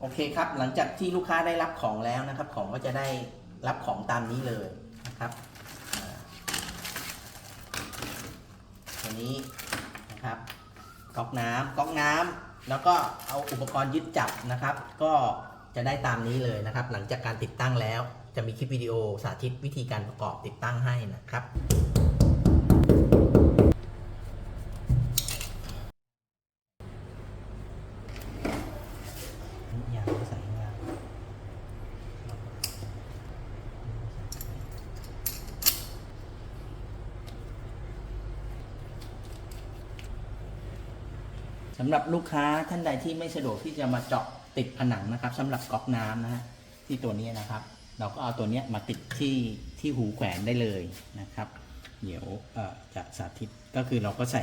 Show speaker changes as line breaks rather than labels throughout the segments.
โอเคครับ หลังจากที่ลูกค้าได้รับของแล้วนะครับ ของก็จะได้รับของตามนี้เลยนะครับตัวนี้นะครับก๊อกน้ำก๊อกน้ำแล้วก็เอาอุปกรณ์ยึดจับนะครับ ก็จะได้ตามนี้เลยนะครับ หลังจากการติดตั้งแล้ว จะมีคลิปวิดีโอสาธิตวิธีการประกอบติดตั้งให้นะครับ ยางใส่ข้างล่าง สำหรับลูกค้าท่านใดที่ไม่สะดวกที่จะมาเจาะติดผนังนะครับสำหรับก๊อกน้ำนะฮะที่ตัวนี้นะครับ เราก็เอาตัวนี้มาติดที่ที่หูแขวนได้เลยนะครับ เดี๋ยวจะสาธิตก็คือเราก็ใส่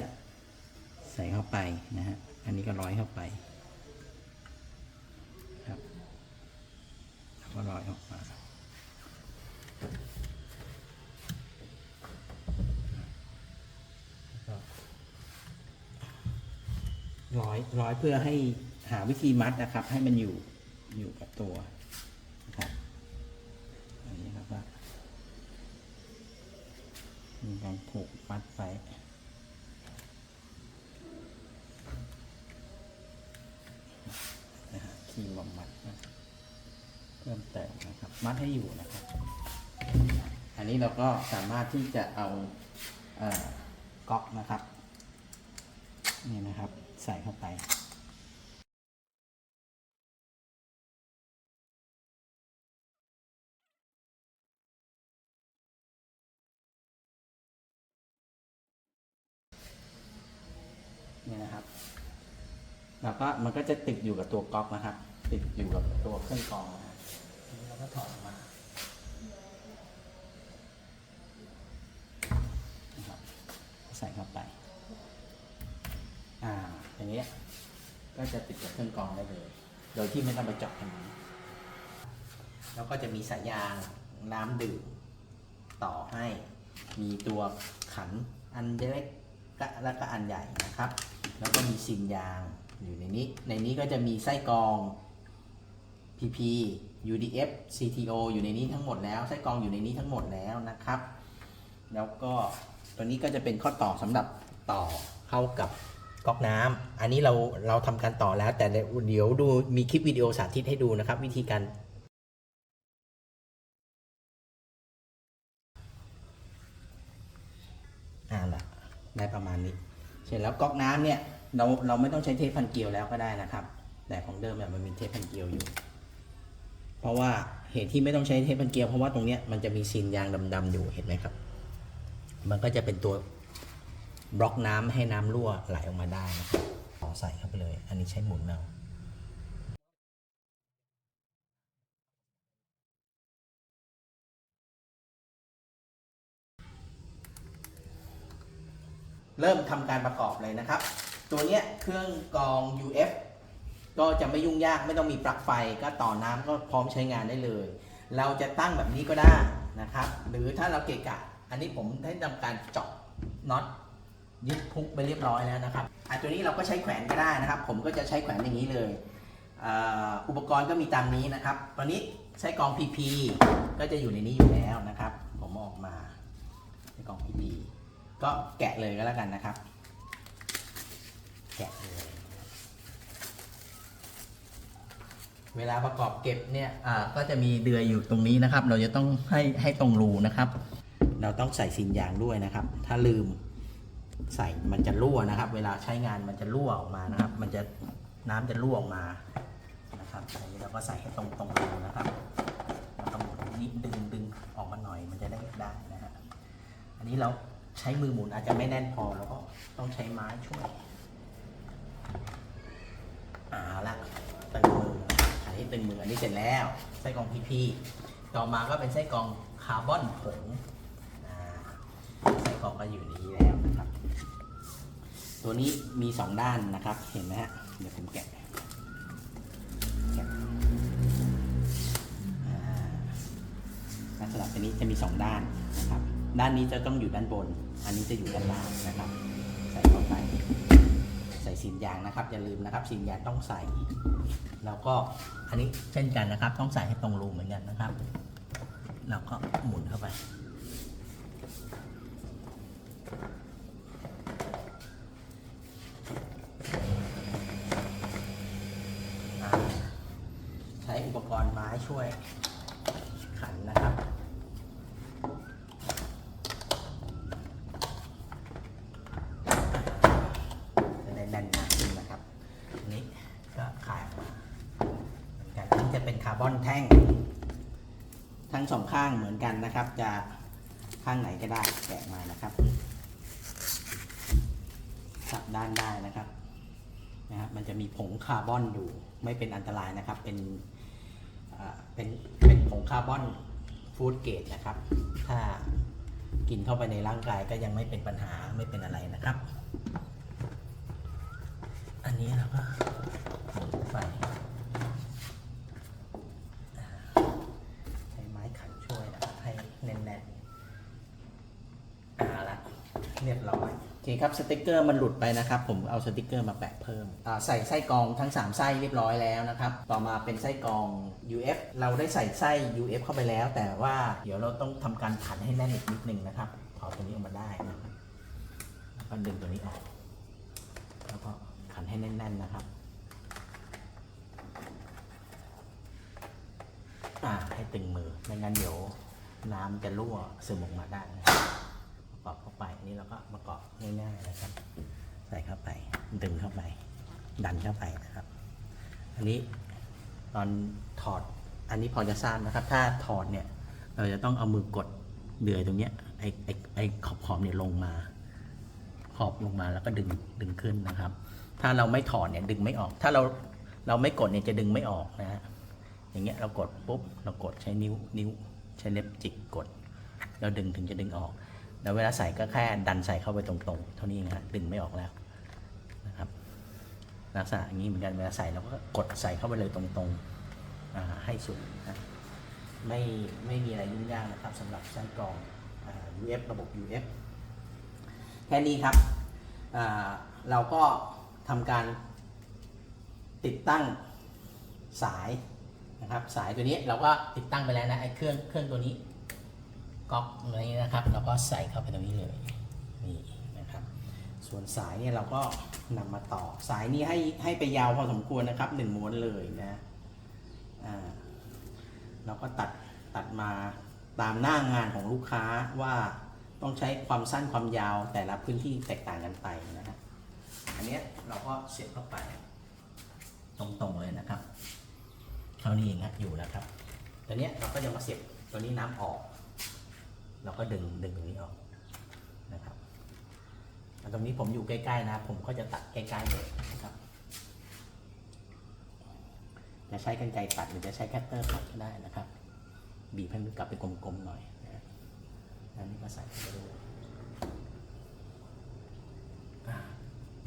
ใส่เข้าไปนะฮะอันนี้ก็ร้อยเข้าไปครับแล้วก็ร้อยออกมา อยร้อยเพื่อให้หาวิธีมัดนะครับ ให้มันอยู่อยู่กับตัวนะครับอันนี้ครับว่ามีการผูกมัดไปนะฮะคีมมามัดนะเพิ่มเติมนะครับ มัดให้อยู่นะครับ อันนี้เราก็สามารถที่จะเอาเอ่อก๊อกนะครับ นี่นะครับ ใส่เข้าไป นี่นะครับ แล้วก็มันก็จะติดอยู่กับตัวก๊อกนะครับ ติดอยู่กับตัวเครื่องกรองนะฮะทีนี้เราก็ถอดออกมาใส่เข้าไป อ่า อย่างเงี้ยก็จะติดกับเครื่องกรองได้เลย โดยที่ไม่ต้องไปเจาะกันแล้วก็จะมีสายยางน้ำดื่มต่อให้มีตัวขันอันเล็กแล้วก็อันใหญ่นะครับ แล้วก็มีซิมยางอยู่ในนี้ ในนี้ก็จะมีไส้กรอง PP UDF CTO อยู่ในนี้ทั้งหมดแล้ว ไส้กรองอยู่ในนี้ทั้งหมดแล้วนะครับ แล้วก็ตัวนี้ก็จะเป็นข้อต่อสำหรับต่อเข้ากับ ก๊อกน้ำอันนี้เราเราทำการต่อแล้ว แต่เดี๋ยวดูมีคลิปวิดีโอสาธิตให้ดูนะครับ วิธีการอ่าละได้ประมาณนี้ เสร็จแล้วก๊อกน้ำเนี่ยเราเราไม่ต้องใช้เทปพันเกลียวแล้วก็ได้นะครับ แต่ของเดิมเนี่ยมันมีเทปพันเกลียวอยู่ เพราะว่าเหตุที่ไม่ต้องใช้เทปพันเกลียวเพราะว่าตรงเนี้ยมันจะมีซีนยางดำๆอยู่เห็นไหมครับ มันก็จะเป็นตัว บล็อกน้ำให้น้ำรั่วไหลออกมาได้นะครับขอใส่เข้าไปเลย อันนี้ใช้หมุนเอาเริ่มทำการประกอบเลยนะครับ ตัวเนี้ยเครื่องกรอง UF ก็จะไม่ยุ่งยากไม่ต้องมีปลั๊กไฟก็ต่อน้ำก็พร้อมใช้งานได้เลย เราจะตั้งแบบนี้ก็ได้นะครับ หรือถ้าเราเกะกะ อันนี้ผมได้ทำการเจาะน็อต ยึดพุกไปเรียบร้อยแล้วนะครับอะตัวนี้เราก็ใช้แขวนก็ได้นะครับ ผมก็จะใช้แขวนอย่างนี้เลยอุปกรณ์ก็มีตามนี้นะครับตอนนี้ใช้กอง PP ก็จะอยู่ในนี้อยู่แล้วนะครับ ผมออกมาในกอง PP ก็แกะเลยก็แล้วกันนะครับ แกะเลย เวลาประกอบเก็บเนี่ยก็จะมีเดือยอยู่ตรงนี้นะครับ เราจะต้องให้ให้ตรงรูนะครับ เราต้องใส่ซินยางด้วยนะครับ ถ้าลืม ใส่มันจะรั่วนะครับ เวลาใช้งานมันจะรั่วออกมานะครับ มันจะน้ำจะรั่วออกมานะครับอันนี้เราก็ใส่ให้ตรงตรงรูนะครับแล้วก็หมุนนิดดึงดึงออกมาหน่อยมันจะได้ได้นะฮะอันนี้เราใช้มือหมุนอาจจะไม่แน่นพอแล้วก็ต้องใช้ไม้ช่วยเอาละตึงมืออันนี้ตึงมืออันนี้เสร็จแล้วไส้กรองพีพีต่อมาก็เป็นไส้กรองคาร์บอนผง ก็อยู่นี้แล้วนะครับ ตัวนี้มีสองด้านนะครับ เห็นไหมฮะ เดี๋ยวผมแกะแกะอ่าลักษณะตัวนี้จะมีสองด้านนะครับ ด้านนี้จะต้องอยู่ด้านบน อันนี้จะอยู่ด้านล่างนะครับ ใส่เข้าไป ใส่ซีนยางนะครับ อย่าลืมนะครับซีนยางต้องใส่ แล้วก็อันนี้เช่นกันนะครับ ต้องใส่ให้ตรงรูเหมือนกันนะครับ เราก็หมุนเข้าไป อ่าใช้ อุปกรณ์ไม้ช่วยขันนะครับ จะได้แน่นมากขึ้นนะครับอันนี้ก็ขายออกมาเหมือนกันนี่จะเป็นคาร์บอนแท่ง ทั้งสองข้างเหมือนกันนะครับ จะข้างไหนก็ได้แกะมานะครับสับด้านได้นะครับนะครับมันจะมีผงคาร์บอนอยู่ไม่เป็นอันตรายนะครับ เป็น เป็นเป็นผงคาร์บอนฟู้ดเกรดนะครับ ถ้ากินเข้าไปในร่างกายก็ยังไม่เป็นปัญหาไม่เป็นอะไรนะครับ อันนี้เราก็หมุนไปอ่าใช้ไม้ขันช่วยนะให้แน่นๆเอาละเรียบร้อย เคครับสติกเกอร์มันหลุดไปนะครับ ผมเอาสติกเกอร์มาแปะเพิ่มใส่ไส้กรองทั้ง 3 ไส้เรียบร้อยแล้วนะครับ ต่อมาเป็นไส้กรอง UF เราได้ใส่ไส้ UF เข้าไปแล้ว แต่ว่าเดี๋ยวเราต้องทำการขันให้แน่นอีกนิดนึงนะครับถอดตัวนี้ออกมาได้นะครับแล้วก็ดึงตัวนี้ออก แล้วก็ขันให้แน่นๆนะครับให้ตึงมือไม่งั้นเดี๋ยวน้ำจะรั่วซึมออกมาได้ นะครับประกอบเข้าไปนนี้เราก็ประกอบง่ายๆนะครับ ใส่เข้าไปดึงเข้าไป ดันเข้าไปนะครับ อันนี้ตอนถอดอันนี้พอจะทราบนะครับ ถ้าถอดเนี่ยเราจะต้องเอามือกดเดือยตรงเนี้ยไอ้ไอ้ไอ้ขอบขอบๆเนี่ยลงมา ขอบลงมาแล้วก็ดึงดึงขึ้นนะครับ ถ้าเราไม่ถอดเนี่ยดึงไม่ออก ถ้าเราเราไม่กดเนี่ยจะดึงไม่ออกนะฮะอย่างเงี้ยเรากดปุ๊บเรากดใช้นิ้วนิ้วใช้เล็บจิกกดแล้วดึงถึงจะดึงออก แล้วเวลาใส่ก็แค่ดันใส่เข้าไปตรงๆ เท่านี้เองฮะดึงไม่ออกแล้วนะครับลักษณะอย่างนี้เหมือนกันเวลาใส่เราก็กดใส่เข้าไปเลยตรงๆให้สุดนะไม่ไม่มีอะไรยุ่งยากนะครับสำหรับไส้กรองอ UF ระบบ UF แค่นี้ครับเราก็ทำการติดตั้งสายนะครับสายตัวนี้เราก็ติดตั้งไปแล้วนะไอ้เครื่องเครื่องตัวนี้ ก๊อกนี้นะครับเราก็ใส่เข้าไปตรงนี้เลยนี่นะครับ ส่วนสายเนี่ยเราก็นำมาต่อสายนี้ให้ให้ไปยาวพอสมควรนะครับหนึ่งม้วนเลยนะอ่าเราก็ตัดตัดมาตามหน้างานของลูกค้าว่าต้องใช้ความสั้นความยาวแต่ละพื้นที่แตกต่างกันไปนะฮะอันเนี้ยเราก็เสียบเข้าไป ตรงๆเลยนะครับเท่านี้เองครับอยู่แล้วครับตอนเนี้ยเราก็จะมาเสียบตัวนี้น้ำออก เราก็ดึงดึงตรงนี้ออกนะครับอันตรงนี้ผมอยู่ใกล้ๆนะ ผมก็จะตัดใกล้ๆเลยนะครับ จะใช้กันไกรตัดหรือจะใช้แคตเตอร์ตัดก็ได้นะครับ บีบให้มันกลับไปกลมๆหน่อยนะอันนี้ก็ใส่ไปด้วย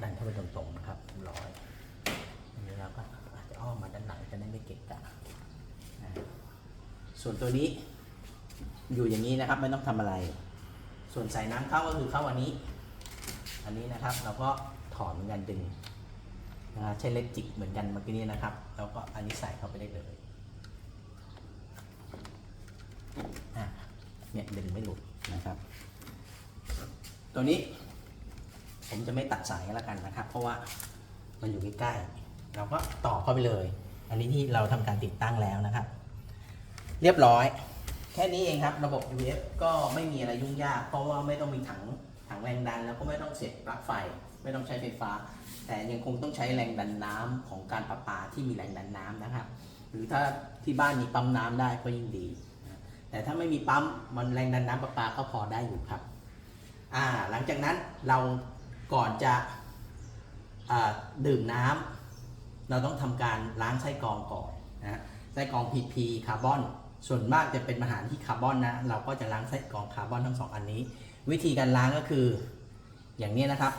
ดันเข้าไปตรงๆนะครับร้อยอันนี้เราก็อาจจะอ้อมมาด้านหลังจะได้ไม่เกะกะนะส่วนตัวนี้ อยู่อย่างนี้นะครับไม่ต้องทำอะไร ส่วนใส่น้ำเข้าก็คือเข้าอันนี้ อันนี้นะครับเราก็ถอนเหมือนกันดึงนะฮะใช้เล็บจิกเหมือนกันเมื่อกี้นี้นะครับ แล้วก็อันนี้ใส่เข้าไปได้เลยอะเนี่ยดึงไม่หลุดนะครับ ตัวนี้ ผมจะไม่ตัดสายแล้วกันนะครับ เพราะว่ามันอยู่ใกล้ๆเราก็ต่อเข้าไปเลย อันนี้ที่เราทำการติดตั้งแล้วนะครับ เรียบร้อย แค่นี้เองครับระบบ UF ก็ไม่มีอะไรยุ่งยาก เพราะว่าไม่ต้องมีถังถังแรงดัน แล้วก็ไม่ต้องเสียบปลั๊กไฟ ไม่ต้องใช้ไฟฟ้า แต่ยังคงต้องใช้แรงดันน้ำของการประปาที่มีแรงดันน้ำนะครับ หรือถ้าที่บ้านมีปั๊มน้ำได้ก็ยิ่งดี แต่ถ้าไม่มีปั๊มมันแรงดันน้ำประปาก็พอได้อยู่ครับอ่าหลังจากนั้นเราก่อนจะดื่มน้ำเราต้องทำการล้างไส้กรองก่อนนะฮะไส้กรอง PP คาร์บอน ส่วนมากจะเป็นอาหารที่คาร์บอนนะ เราก็จะล้างไส้กรองคาร์บอนทั้งสองอันนี้ วิธีการล้างก็คืออย่างนี้นะครับ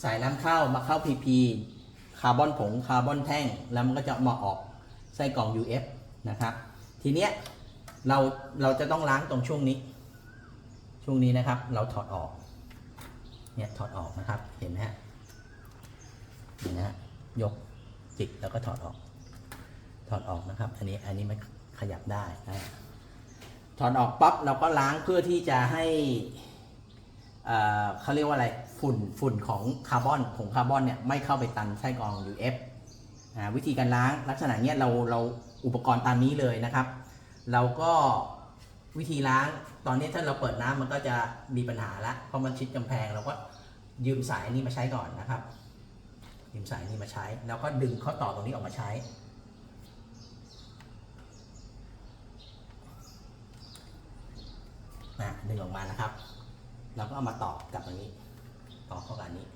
ใส่น้ำเข้ามาเข้า PP คาร์บอนผงคาร์บอนแท่ง แล้วมันก็จะมาออกไส้กรอง UF นะครับ ทีเนี้ยเราเราจะต้องล้างตรงช่วงนี้ ช่วงนี้นะครับ เราถอดออก เนี่ยถอดออกนะครับ เห็นไหมฮะนี่นะฮะยกจิกแล้วก็ถอดออก ถอดออกนะครับ อันนี้อันนี้มัน ขยับได้นะถอดออกปั๊บเราก็ล้างเพื่อที่จะให้เอ่อเขาเรียกว่าอะไรฝุ่นฝุ่นของคาร์บอนผงคาร์บอนเนี่ยไม่เข้าไปตันไส้กรอง UF อ่าวิธีการล้างลักษณะเนี้ยเราเราอุปกรณ์ตามนี้เลยนะครับ เราก็วิธีล้างตอนนี้ถ้าเราเปิดน้ำมันก็จะมีปัญหาละเพราะมันชิดกำแพงเราก็ยืมสายนี้มาใช้ก่อนนะครับ ยืมสายนี้มาใช้ แล้วก็ดึงข้อต่อตรงนี้ออกมาใช้ นะ ดึงออกมานะครับ เราก็เอามาต่อกับตรงนี้ต่อเข้ากับอันนี้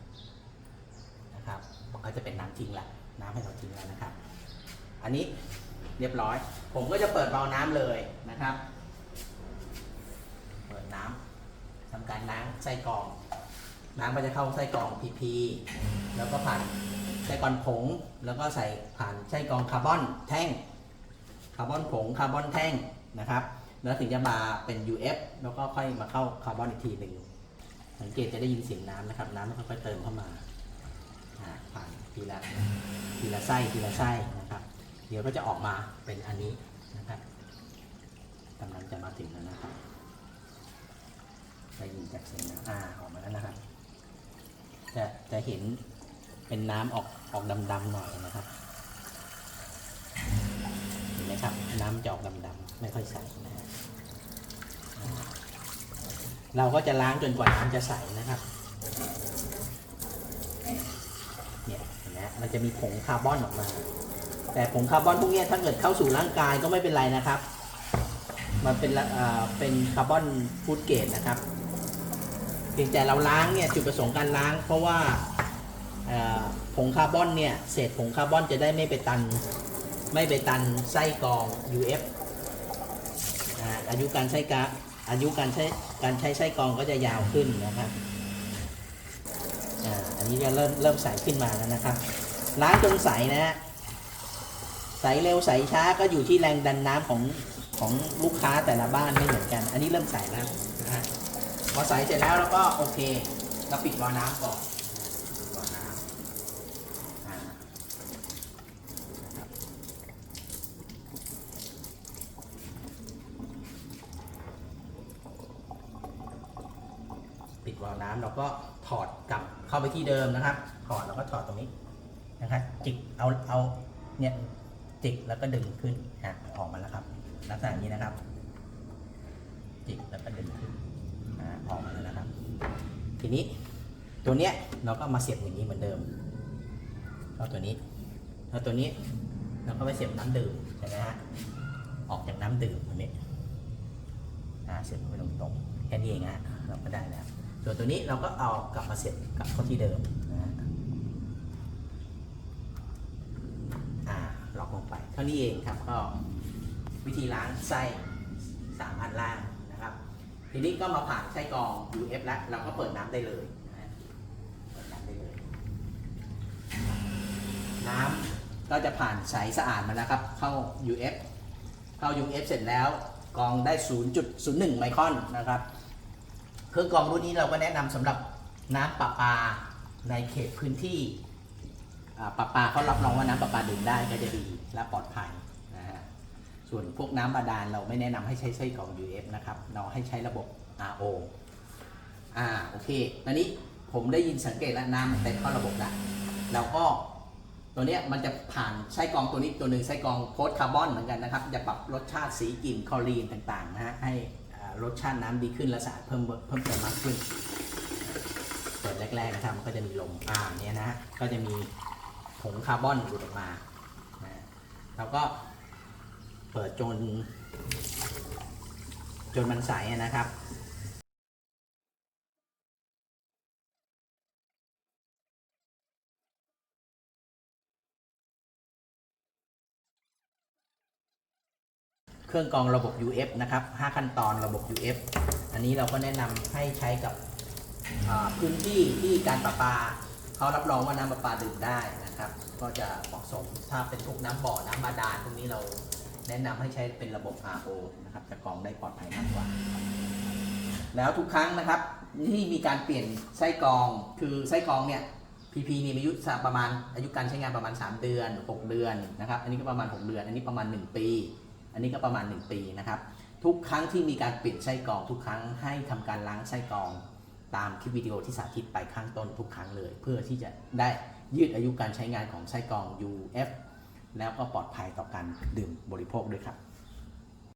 นะครับมันก็จะเป็นน้ำทิ้งละน้ำให้เราทิ้งแล้วนะครับ อันนี้เรียบร้อย ผมก็จะเปิดเบาน้ำเลยนะครับ เปิดน้ำทำการล้างไส้กรอง น้ำก็จะเข้าไส้กรอง PP แล้วก็ผ่านไส้กรองผง แล้วก็ใส่ผ่านไส้กรองคาร์บอนแท่ง คาร์บอนผง คาร์บอนแท่งนะครับ แล้วถึงจะมาเป็น UF แล้วก็ค่อยมาเข้าคาร์บอนอีกทีหนึ่งสังเกตจะได้ยินเสียงน้ำนะครับ น้ำมันค่อยๆเติมเข้ามาผ่านทีละทีละไส้ทีละไส้นะครับ เดี๋ยวก็จะออกมาเป็นอันนี้นะครับกำลังจะมาถึงแล้วนะครับได้ยินจากเสียงน้ำอ่าออกมาแล้วนะครับ จะจะเห็นเป็นน้ำออกออกดำๆหน่อยนะครับ เห็นไหมครับน้ำจะออกดำๆไม่ค่อยใสนะเราก็จะล้างจนกว่าน้ำจะใสนะครับเนี่ยนไหมมันจะมีผงคาร์บอนออกมา แต่ผงคาร์บอนพวกนี้ถ้าเกิดเข้าสู่ร่างกายก็ไม่เป็นไรนะครับ มันเป็นละอ่าเป็นคาร์บอนฟูดเกรดนะครับเพียงแต่เราล้างเนี่ยจุดประสงค์การล้าง เพราะว่าผงคาร์บอนเนี่ยเศษผงคาร์บอนจะได้ไม่ไปตัน ไม่ไปตันไส้กรอง UF อายุการใช้กะอายุการใช้การใช้ไส้กรองก็จะยาวขึ้นนะครับอันนี้จะเริ่มเริ่มใสขึ้นมาแล้วนะครับ ล้างจนใสนะฮะใสเร็วใสช้าก็อยู่ที่แรงดันน้ำของของลูกค้าแต่ละบ้านไม่เหมือนกัน อันนี้เริ่มใสแล้วนะฮะพอใสเสร็จแล้วเราก็โอเคเราปิดวาล์วน้ำก่อนปิดวาล์วน้ำอ่า ปิด วาล์วน้ำเราก็ถอดกลับเข้าไปที่เดิมนะครับ ถอดแล้วก็ถอดตรงนี้นะครับจิกเอาเอาเนี่ยจิกแล้วก็ดึงขึ้นฮะออกมาแล้วครับ ลักษณะนี้นะครับ จิกแล้วก็ดึงขึ้นอออกมาแล้วนะครับ ทีนี้ตัวเนี้ยเราก็มาเสียบอย่างนี้เหมือนเดิมเอาตัวนี้เอาตัวนี้เราก็ไปเสียบน้ำดื่มใช่ไหมฮะออกจากน้ำดื่มตัวนี้เสียบไปตรงๆแค่นี้เองฮะเราก็ได้แล้ว ส่วนตัวนี้เราก็เอากลับมาเสียบกลับเข้าที่เดิมนะฮะอ่าล็อกลงไป เท่านี้เองครับก็วิธีล้างไส้สามอันล่างนะครับ ทีนี้ก็มาผ่านไส้กรอง UF แล้ว เราก็เปิดน้ำได้เลยเปิดน้ำได้เลย น้ำก็จะผ่านใสสะอาดมาแล้วครับ เข้า UF เข้า UF เสร็จแล้วกรองได้ 0.01 ไมครอนนะครับ เครื่องกรองรุ่นนี้เราก็แนะนำสำหรับน้ำประปาในเขตพื้นที่อ่าประปาเขารับรองว่าน้ำประปาดื่มได้ก็จะดีและปลอดภัยนะฮะส่วนพวกน้ำบาดาลเราไม่แนะนำให้ใช้ไส้กรอง UF นะครับเราให้ใช้ระบบ RO อ่าโอเคตอนนี้ผมได้ยินสังเกตแล้วน้ำเต็มเข้าระบบแล้วเราก็ตัวเนี้ยมันจะผ่านไส้กรองตัวนี้ตัวหนึ่งไส้กรองโพสคาร์บอนเหมือนกันนะครับ จะปรับรสชาติสีกลิ่นคลอรีนต่างๆนะฮะให้ รสชาติน้ำดีขึ้นและสะอาดเพิ่มเพิ่มเติมมากขึ้นเปิดแรกๆนะครับมันก็จะมีลมอ่าเนี้ยนะฮะก็จะมีผงคาร์บอนหลุดออกมานะเราก็เปิดจน จนมันใสนะครับ เครื่องกรองระบบ UF นะครับ 5 ขั้นตอนระบบ UF อันนี้เราก็แนะนำให้ใช้กับพื้นที่ที่การประปาเขารับรองว่าน้ำประปาดื่มได้นะครับ ก็จะเหมาะสมถ้าเป็นพวกน้ำบ่อ น้ำบาดาลพวกนี้เราแนะนำให้ใช้เป็นระบบ RO นะครับจะกรองได้ปลอดภัยมากกว่า แล้วทุกครั้งนะครับที่มีการเปลี่ยนไส้กรองคือไส้กรองเนี่ย PP นี่มีอายุสักประมาณอายุการใช้งานประมาณ 3 เดือน 6 เดือนนะครับ อันนี้ก็ประมาณ 6 เดือน อันนี้ประมาณ 1 ปี อันนี้ก็ประมาณ 1 ปีนะครับ ทุกครั้งที่มีการเปลี่ยนไส้กรองทุกครั้งให้ทำการล้างไส้กรอง ตามคลิปวิดีโอที่สาธิตไปข้างต้นทุกครั้งเลย เพื่อที่จะได้ยืดอายุการใช้งานของไส้กรอง UF แล้วก็ปลอดภัยต่อการดื่มบริโภคด้วยครับ